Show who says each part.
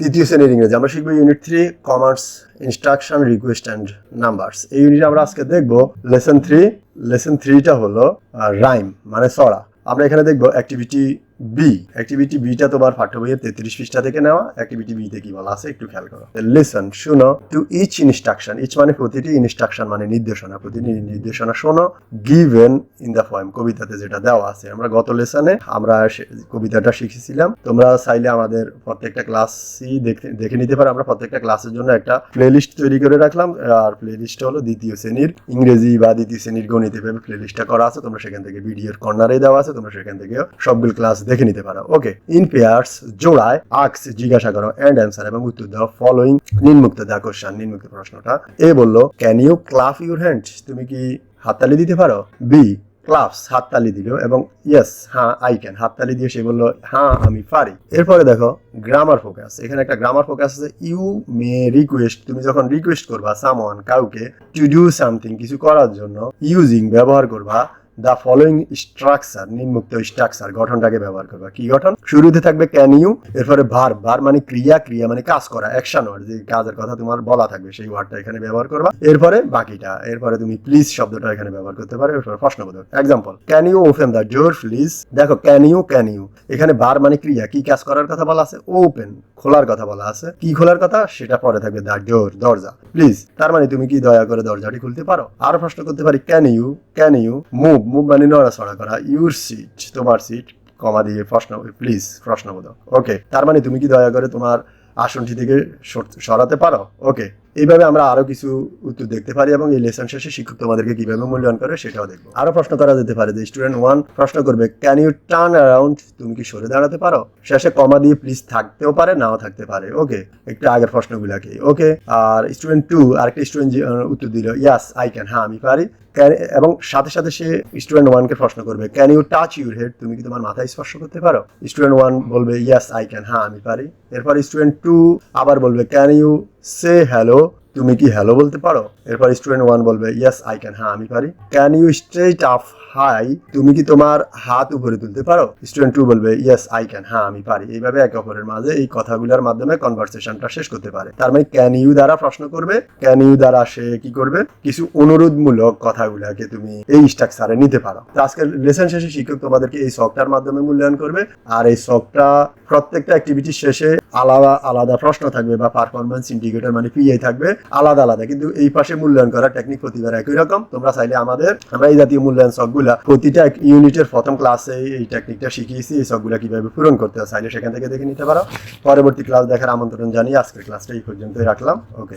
Speaker 1: তৃতীয় শ্রেণির ইংরেজি। আমরা শিখব unit three commands instruction request and numbers এই ইউনিট আমরা আজকে দেখব লেসন থ্রি লেসন থ্রিটা হলো রাইম মানে সরা আমরা এখানে দেখব অ্যাক্টিভিটি বি অ্যাক্টিভিটি বিটা তোমার পাঠ্য বইয়ের তেত্রিশ পৃষ্ঠা থেকে নেওয়া অ্যাক্টিভিটি বিতে কি বলা আছে একটু খেয়াল করো। লিসন শুনো টু ইচ ইনস্ট্রাকশন ইচ মানে প্রতিটি ইনস্ট্রাকশন মানে নির্দেশনা, প্রতিটি নির্দেশনা শোনো গিভেন ইন দ্য ফয়েম কবিতাতে যেটা দেওয়া আছে। আমরা গত লেসনে আমরা কবিতাটা শিখেছিলাম। তোমরা চাইলে আমাদের প্রত্যেকটা ক্লাসই দেখে নিতে পারো। আমরা প্রত্যেকটা ক্লাসের জন্য একটা প্লেলিস্ট তৈরি করে রাখলাম। আর প্লেলিস্ট হলো দ্বিতীয় শ্রেণির ইংরেজি বা দ্বিতীয় শ্রেণির গণিত এভাবে প্লেলিস্টটা করা আছে। তোমরা সেখান থেকে ভিডিওর কর্নারে দেওয়া আছে। তোমরা সেখান থেকে সবগুলো ক্লাস দেখে নিতে পারো। ওকে ইন পেয়ার্স জোড়ায় আক্স জিজ্ঞাসা করো অ্যান্ড অ্যান্সার এবং উত্তর দাও ফলোইং নিম্মুক্ত দা কোশ্চান নিম্মুক্ত প্রশ্নটা। এ বলল can you clap your hand তুমি কি হাততালি দিতে পারো? বি ক্লাবস হাততালি দিল এবং ইয়েস হ্যাঁ আই ক্যান হাততালি দিয়ে সে বলল হ্যাঁ আমি পারি। এরপরে দেখো গ্রামার ফোকাস এখানে একটা গ্রামার ফোকাস আছে। ইউ মে রিকোয়েস্ট তুমি যখন রিকোয়েস্ট করবা সামওয়ান কাউকে টু ডু সামথিং কিছু করার জন্য ইউজিং ব্যবহার করবা দ্য ফলোয়িং স্ট্রাকচার নিম্মুক্ত স্ট্রাকচার গঠনটাকে ব্যবহার করবা। কি গঠন? শুরুতে থাকবে ক্যান ইউ এরপরে ভার ভার মানে ক্রিয়া ক্রিয়া মানে কাজ করা অ্যাকশন ওয়ার্ড যে কাজের কথা তোমার বলা থাকবে, সেই ওয়ার্ডটা এখানে ব্যবহার করবা। এরপরে বাকিটা, এরপরে তুমি প্লিজ শব্দটা এখানে ব্যবহার করতে পারো, এরপরে প্রশ্নবোধক। Example can you open the door please দেখো ক্যান ইউ ক্যান ইউ এখানে বার মানে ক্রিয়া, কি কাজ করার কথা বলা আছে? ওপেন খোলার কথা বলা আছে। কি খোলার কথা? সেটা পরে থাকবে দ্য দরজা। প্লিজ, তার মানে তুমি কি দয়া করে দরজাটি খুলতে পারো? আর প্রশ্ন করতে পারি can you can you move move মানে নড়াচড়া করা। ইউর সিট তোমার সিট কমা দিয়ে প্রশ্ন প্লিজ প্রশ্নবোধক ওকে তার মানে তুমি কি দয়া করে তোমার আসনটি থেকে সরাতে পারো? ওকে এইভাবে আমরা আরও কিছু উত্তর দেখতে পারি এবং এই লেসন শেষে শিক্ষক তোমাদেরকে কীভাবে মূল্যায়ন করে সেটাও দেখব। আরও প্রশ্ন করা যেতে পারে যে স্টুডেন্ট ওয়ান প্রশ্ন করবে ক্যান ইউ টার্ন অ্যারাউন্ড তুমি কি সরে দাঁড়াতে পারো? শেষে কমা দিয়ে প্লিজ থাকতেও পারে, নাও থাকতে পারে। ওকে একটু আগের প্রশ্নগুলাকে ওকে আর স্টুডেন্ট টু আরেকটা স্টুডেন্ট উত্তর দিল ইয়াস আই ক্যান হ্যাঁ আমি পারি। এবং সাথে সাথে সে স্টুডেন্ট ওয়ানকে প্রশ্ন করবে can you touch your head তুমি কি তোমার মাথায় স্পর্শ করতে পারো? স্টুডেন্ট ওয়ান বলবে ইয়াস আই ক্যান হ্যাঁ আমি পারি। এরপর স্টুডেন্ট টু আবার বলবে ক্যান ইউ সে হ্যালো তুমি কি হ্যালো বলতে পারো? এরপর স্টুডেন্ট ওয়ান বলবে ইয়েস আই ক্যান হ্যাঁ আমি পারি। Can you straight up high তুমি কি তোমার হাত উপরে তুলতে পারো? স্টুডেন্ট টু বলবে ইয়েস আই ক্যান হ্যাঁ আমি পারি। এইভাবে একে অপরের মাঝে এই কথাগুলোর মাধ্যমে কনভারসেশনটা শেষ করতে পারে। তার মানে ক্যান ইউ দ্বারা প্রশ্ন করবে। ক্যান ইউ দ্বারা সে কি করবে? কিছু অনুরোধমূলক কথাগুলোকে তুমি এই স্ট্রাকচারে নিতে পারো। তো আজকের লেসন শেষে শিক্ষক তোমাদেরকে এই শখটার মাধ্যমে মূল্যায়ন করবে। আর এই শখটা প্রত্যেকটা অ্যাক্টিভিটি শেষে আলাদা আলাদা প্রশ্ন থাকবে বা পারফরমেন্স ইন্ডিকেটর মানে পিএ থাকবে। আলাদা আলাদা। কিন্তু এই পাশে মূল্যায়ন করা টেকনিক প্রতিবার একই রকম। তোমরা চাইলে আমাদের, আমরা এই জাতীয় মূল্যায়ন সবগুলা প্রতিটা ইউনিটের প্রথম ক্লাসে এই টেকনিকটা শিখিয়েছি, এই সবগুলা কীভাবে পূরণ করতে হয়, চাইলে সেখান থেকে দেখে নিতে পারো। পরবর্তী ক্লাস দেখার আমন্ত্রণ জানিয়ে আজকের ক্লাসটা এই পর্যন্তই রাখলাম। ওকে